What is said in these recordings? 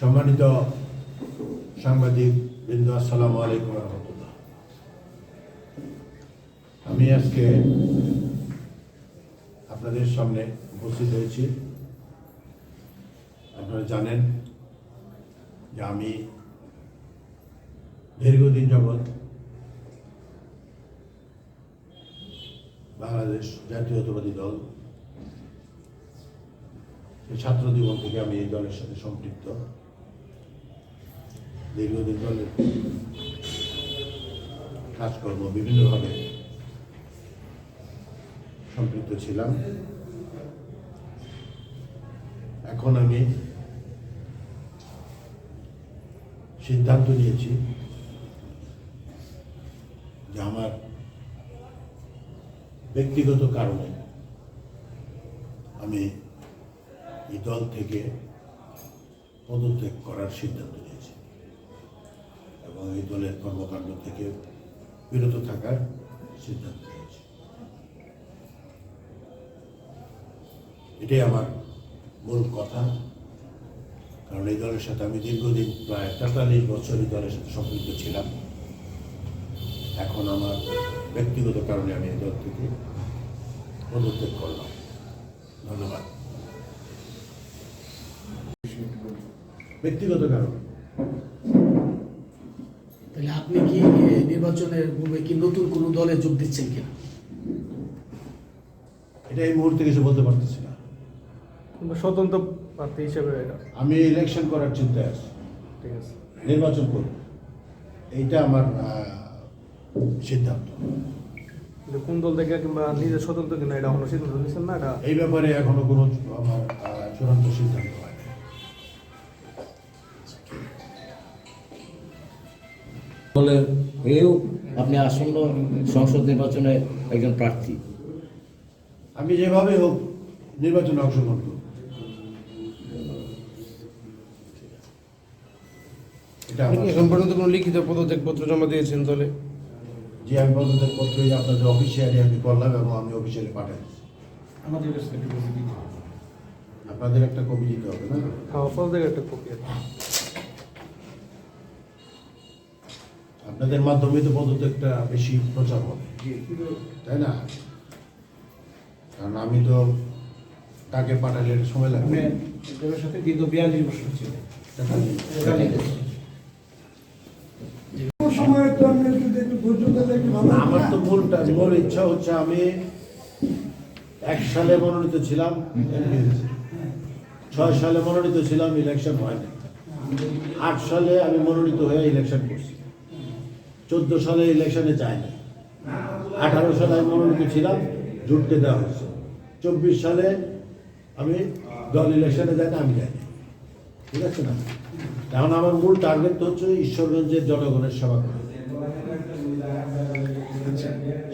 সম্মানিত সাংবাদিক বৃন্দ, আসসালামু আলাইকুম রহমতুল্লাহ। আমি আজকে আপনাদের সামনে উপস্থিত হয়েছি। আপনারা জানেন যে আমি দীর্ঘদিন যাবৎ বাংলাদেশ জাতীয়তাবাদী দল ছাত্র জীবন থেকে আমি এই দলের সাথে সম্পৃক্ত। দীর্ঘদিন দলের কাজকর্ম বিভিন্নভাবে সম্পৃক্ত ছিলাম। এখন আমি সিদ্ধান্ত নিয়েছি যে আমার ব্যক্তিগত কারণে আমি দল থেকে পদত্যাগ করার সিদ্ধান্ত নিয়েছি। এবং এই দলের কর্মকাণ্ড থেকে বিরত থাকার সিদ্ধান্ত নিয়েছি। এটাই আমার মূল কথা। কারণ এই দলের সাথে আমি দীর্ঘদিন প্রায় তেতাল্লিশ বছর এই দলের সাথে সম্পৃক্ত ছিলাম। এখন আমার ব্যক্তিগত কারণে আমি এই দল থেকে পদত্যাগ করলাম। ধন্যবাদ। ব্যক্তিগত কারণ। তাহলে আপনি কি নির্বাচনের পূর্বে কি নতুন কোনো দলে যোগ দিচ্ছেন কিনা? এটা এই মুহূর্তে কিছু বলতে পারতেছি না। স্বতন্ত্র প্রার্থী হিসেবে আমি ইলেকশন করার চিন্তায় আছি। ঠিক আছে। নির্বাচন করব। এইটা আমার আহ, সিদ্ধান্ত। কিন্তু কোন দল থেকে কিংবা নিজের স্বতন্ত্র কিনা এটা এখনও সিদ্ধান্ত নিচ্ছেন না? এটা এই ব্যাপারে এখনও কোনো আমার চূড়ান্ত সিদ্ধান্ত হয়নি বলে হয়েও আপনি আসন্ন সংসদ নির্বাচনে একজন প্রার্থী। আমি যেভাবে হোক নির্বাচনে অংশগ্রহণ করব। এটা আপনি এখন পর্যন্ত কোনো লিখিত পদত্যাগপত্র জমা দিয়েছেন দলে যে আমি পদত্যাগ পত্র আপনাদের অফিসিয়ালি আমি করলাম এবং আমি অফিসিয়ালি পাঠাই আমাদের একটা কপি দিতে হবে। আপনাদের একটা কপি দিতে হবে না? খাওয়া ফল একটা কপি আপনাদের মাধ্যমে তো পদত্যাগটা বেশি প্রচার হবে। তাই না? কারণ আমি তো তাকে পাঠালে সময় লাগবে। সাথে দীর্ঘ বিয়াল্লিশ বছর ছিল। আমার তো মূলটা মূল ইচ্ছা হচ্ছে আমি এক সালে মনোনীত ছিলাম। ছয় সালে মনোনীত ছিলাম ইলেকশন হয়নি। আট সালে আমি মনোনীত হয়ে ইলেকশন করছি। চোদ্দ সালে ইলেকশনে যাই না আঠারো সালে আমি মনোনীত ছিলাম জুটতে দেওয়া হয়েছে। চব্বিশ সালে আমি দল ইলেকশনে যাই না আমি যাইনি। ঠিক আছে না? কারণ আমার মূল টার্গেট তো হচ্ছে ঈশ্বরগঞ্জের জনগণের সেবা করা।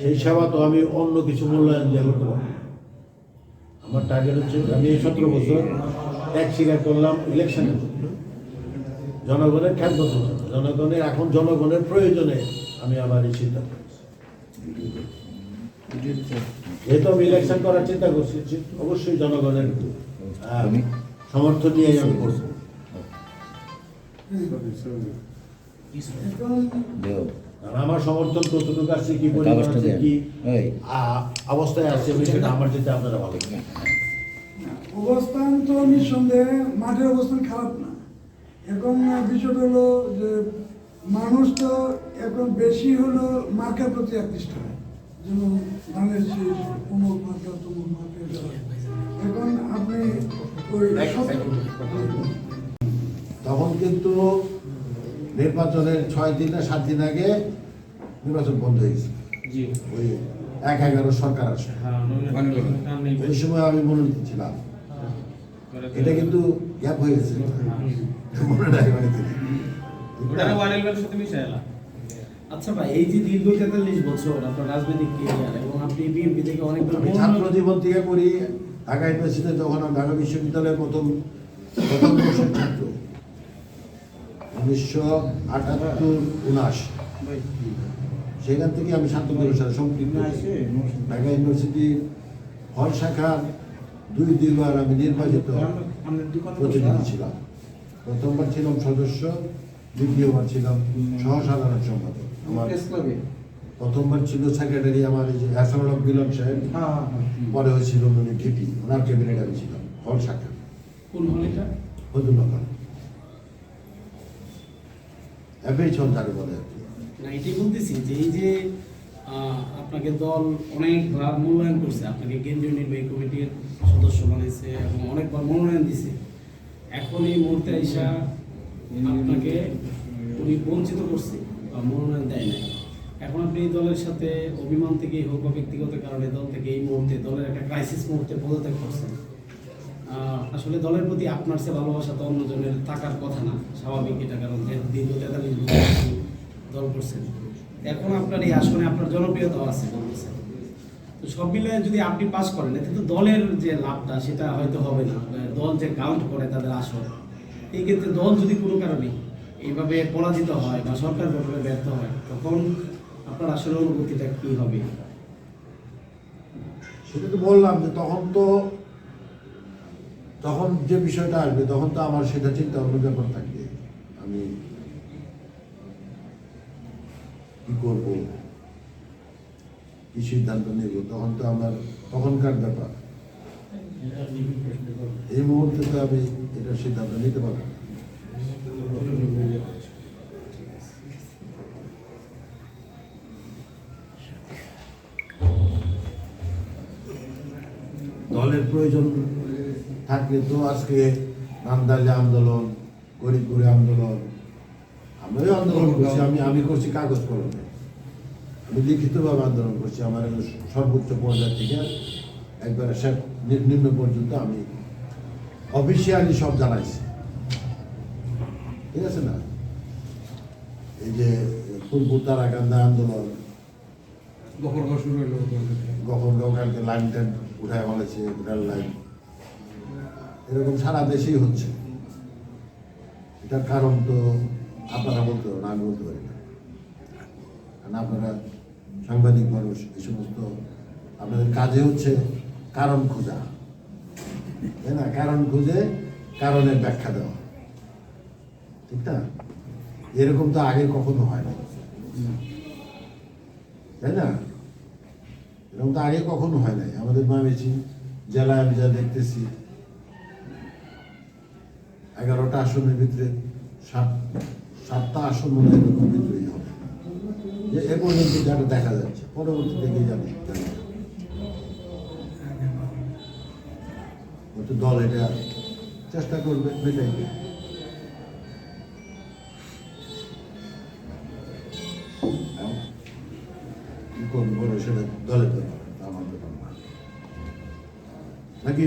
সেই সেবা তো আমি অন্য কিছু মূল্যায়ন দিয়ে করতে পারব। আমার টার্গেট হচ্ছে, আমি এই সতেরো বছর এক স্বীকার করলাম ইলেকশনে জনগণের খ্যাত জনগণের এখন জনগণের প্রয়োজনে আমি আমার এই করছি। যেহেতু আমি ইলেকশন করার চিন্তা করছি অবশ্যই জনগণের সমর্থন নিয়ে আমি আর আমার সমর্থন কতটুকু আছে কি পরিমাণ আছে কি অবস্থায় আছে সেটা আমার যেটা আপনারা ভালো অবস্থান তো নিঃসন্দেহে মাঠের অবস্থান খারাপ না। এখন বিষয় হলো যে মানুষ তো এখন বেশি হলো মার্কের প্রতি আকৃষ্ট হয়। যেমন ধানের শীষ অমুক মার্কা তমুক মার্কা এখন আপনি ওই তখন কিন্তু নির্বাচনের ছয় দিন না সাত দিন আগে নির্বাচন বন্ধ হয়েছে। জি। ওই এক এগারো সরকার আসে। হ্যাঁ ওই সময় আমি মনোনীত ছিলাম। এটা কিন্তু গ্যাপ হয়ে গেছে। মনে নাই আচ্ছা ভাই এই যে দীর্ঘ তেতাল্লিশ বছর আপনার রাজনৈতিক কেরিয়ার এবং আপনি বিএনপি থেকে অনেক আমি ছাত্র জীবন থেকে করি ঢাকা ইউনিভার্সিটিতে যখন আমি ঢাকা বিশ্ববিদ্যালয়ের প্রথম প্রথম বর্ষের ছাত্র। উনিশশো আটাত্তর উনাশ সেখান থেকে আমি সাথে সম্পৃক্ত। ঢাকা ইউনিভার্সিটি হল শাখার দুই দুইবার আমি নির্বাচিত প্রতিনিধি ছিলাম। প্রথমবার ছিলাম সদস্য দ্বিতীয়বার ছিলাম সহসাধারণ সম্পাদক। আমার প্রথমবার ছিল সেক্রেটারি আমার এই যে হাসানুল হক মিলন সাহেব পরে হয়েছিল উনি টিটি ওনার ক্যাবিনেট আমি ছিলাম হল শাখা। কোন হল এটা? এফএইচ হল যাকে বলে আর কি না এটাই বলতেছি যে এই যে আপনাকে দল অনেকবার মূল্যায়ন করছে। আপনাকে কেন্দ্রীয় নির্বাহী কমিটির সদস্য বানিয়েছে এবং অনেকবার মনোনয়ন দিছে। এখন এই মুহূর্তে আইসা আপনাকে উনি বঞ্চিত করছে বা মনোনয়ন দেয় নাই। এখন আপনি দলের সাথে অভিমান থেকেই হোক বা ব্যক্তিগত কারণে দল থেকে এই মুহূর্তে, দলের একটা ক্রাইসিস মুহূর্তে পদত্যাগ করছেন। আসলে দলের প্রতি আপনার সে ভালোবাসা তো অন্যজনের থাকার কথা না। স্বাভাবিক এটা, কারণ দীর্ঘ তেতাল্লিশ বছর দল করছেন। এখন আপনার এই আসনে আপনার জনপ্রিয়তাও আছে বলতেছেন তো সব মিলে যদি আপনি পাস করেন, এতে তো দলের যে লাভটা, সেটা হয়তো হবে না। দল যে কাউন্ট করে তাদের আসন, এই ক্ষেত্রে দল যদি কোনো কারণে এইভাবে পরাজিত হয় বা সরকার গঠনে ব্যর্থ হয়, তখন আপনার আসলে অনুভূতিটা কি হবে? সেটা তো বললাম যে তখন তো, তখন যে বিষয়টা আসবে, তখন তো আমার সেটা চিন্তা অন্য ব্যাপার থাকবে। আমি কি করব? কি সিদ্ধান্ত নেব? তখন তো আমার, তখনকার ব্যাপার। এই মুহূর্তে তো আমি এটা সিদ্ধান্ত নিতে পারব দলের প্রয়োজন থাকলে তো আজকে নামদালি আন্দোলন গরিবপুরে আন্দোলন আমিও আন্দোলন করছি আমি আমি করছি কাগজ কলমে। আমি লিখিতভাবে আন্দোলন করছি আমার সর্বোচ্চ পর্যায় থেকে একবারে নি- নিম্ন পর্যন্ত আমি অফিসিয়ালি সব জানাইছি। ঠিক আছে না? এই যে ফুলপুর তারাকান্দা আন্দোলন শুরু হলো কখন কালকে লাইন টাইন উঠায় বলেছে রেল লাইন। এরকম সারা দেশেই হচ্ছে। এটার কারণ তো আপনারা বলতে পারেন, আমি বলতে পারি না। কারণ আপনারা সাংবাদিক মানুষ, এই সমস্ত আপনাদের কাজে হচ্ছে কারণ খোঁজা। তাই না? কারণ খুঁজে, কারণের ব্যাখ্যা দেওয়া। ঠিক না? এরকম তো আগে কখনো হয় না তাই না? এরকম তো আগে কখনো হয় নাই। আমাদের ময়মনসিং জেলায় আমি যা দেখতেছি, এগারোটা আসনের ভিতরে সাত সাতটা আসন মনে হয় এরকম ভিতরেই হবে। যে এ পর্যন্ত যেটা দেখা যাচ্ছে পরবর্তী দেখে যাবে। হয়তো দল এটা চেষ্টা করবে কি করব সেটা দলে তো আমার ব্যাপার নাকি?